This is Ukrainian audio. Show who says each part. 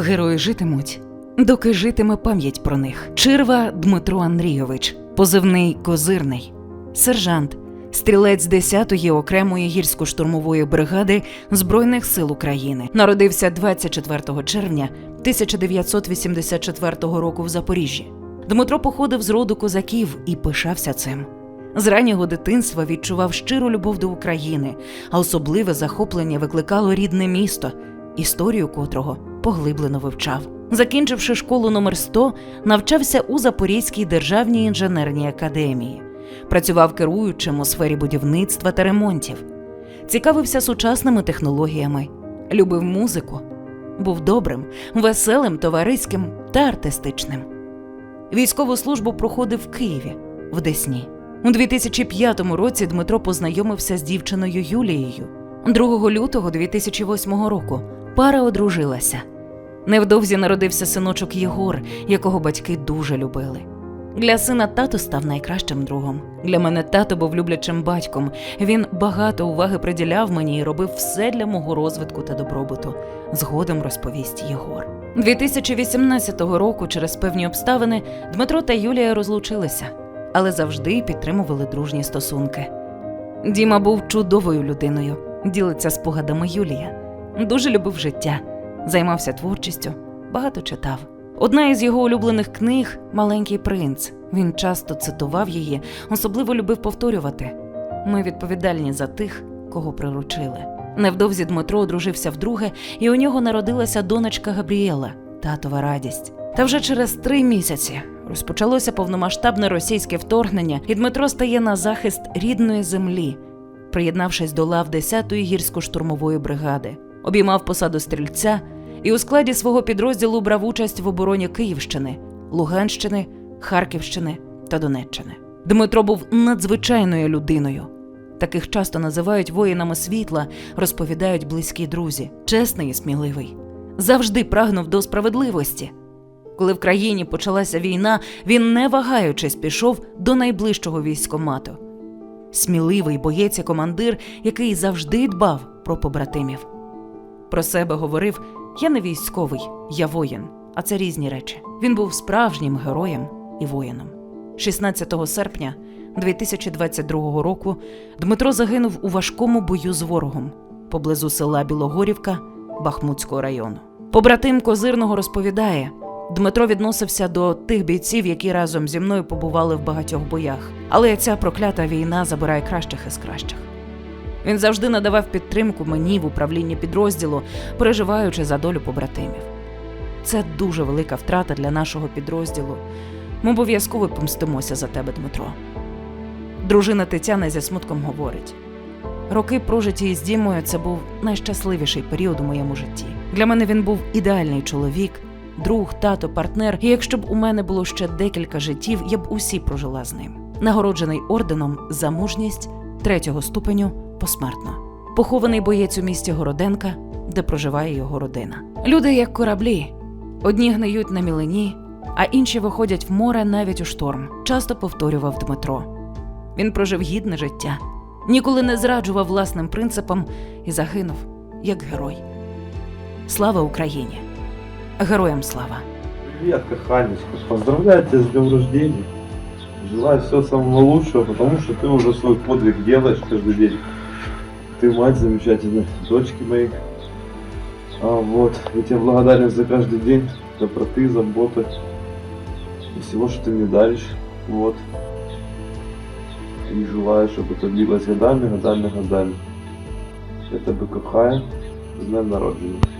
Speaker 1: Герої житимуть, доки житиме пам'ять про них. Чирва Дмитро Андрійович, позивний Козирний, сержант, стрілець 10-ї окремої гірсько-штурмової бригади Збройних сил України. Народився 24 червня 1984 року в Запоріжжі. Дмитро походив з роду козаків і пишався цим. З раннього дитинства відчував щиру любов до України, а особливе захоплення викликало рідне місто, історію котрого поглиблено вивчав. Закінчивши школу номер 100, навчався у Запорізькій державній інженерній академії. Працював керуючим у сфері будівництва та ремонтів. Цікавився сучасними технологіями, любив музику, був добрим, веселим, товариським та артистичним. Військову службу проходив в Києві, в Десні. У 2005 році Дмитро познайомився з дівчиною Юлією. 2 лютого 2008 року пара одружилася. Невдовзі народився синочок Єгор, якого батьки дуже любили. Для сина тато став найкращим другом. Для мене тато був люблячим батьком. Він багато уваги приділяв мені і робив все для мого розвитку та добробуту. Згодом розповість Єгор. 2018 року, через певні обставини, Дмитро та Юлія розлучилися, але завжди підтримували дружні стосунки. Діма був чудовою людиною, ділиться спогадами Юлія. Дуже любив життя, займався творчістю, багато читав. Одна із його улюблених книг Маленький принц. Він часто цитував її, особливо любив повторювати: ми відповідальні за тих, кого приручили. Невдовзі Дмитро одружився вдруге, і у нього народилася донечка Габріела, татова радість. Та вже через три місяці розпочалося повномасштабне російське вторгнення, і Дмитро стає на захист рідної землі, приєднавшись до лав 10-ї гірсько-штурмової бригади, обіймав посаду стрільця і у складі свого підрозділу брав участь в обороні Київщини, Луганщини, Харківщини та Донеччини. Дмитро був надзвичайною людиною. Таких часто називають воїнами світла, розповідають близькі друзі, чесний і сміливий. Завжди прагнув до справедливості. Коли в країні почалася війна, він, не вагаючись, пішов до найближчого військомату. Сміливий боєць і командир, який завжди дбав про побратимів. Про себе говорив: я не військовий, я воїн, а це різні речі. Він був справжнім героєм і воїном. 16 серпня 2022 року Дмитро загинув у важкому бою з ворогом поблизу села Білогорівка Бахмутського району. Побратим Козирного розповідає: Дмитро відносився до тих бійців, які разом зі мною побували в багатьох боях. Але ця проклята війна забирає кращих із кращих. Він завжди надавав підтримку мені в управлінні підрозділу, переживаючи за долю побратимів. Це дуже велика втрата для нашого підрозділу. Ми обов'язково помстимося за тебе, Дмитро. Дружина Тетяна зі смутком говорить: роки, прожиті із Дімою, це був найщасливіший період у моєму житті. Для мене він був ідеальний чоловік, друг, тато, партнер. І якщо б у мене було ще декілька життів, я б усі прожила з ним. Нагороджений орденом за мужність третього ступеню посмертно. Похований боєць у місті Городенка, де проживає його родина. Люди як кораблі, одні гниють на мілині, а інші виходять в море навіть у шторм. Часто повторював Дмитро. Він прожив гідне життя, ніколи не зраджував власним принципам і загинув як герой. Слава Україні! Героям слава!
Speaker 2: Привет, Каханечка. Поздравляю тебя с днем рождения. Желаю всего самого лучшего, потому что ты уже свой подвиг делаешь каждый день. Ты мать замечательной дочки моей. А, вот, я тебе благодарен за каждый день, доброты, заботы и всего, что ты мне даришь. Вот. И желаю, чтобы это длилось годами, годами, годами. Я тебе кохаю. З днем народження.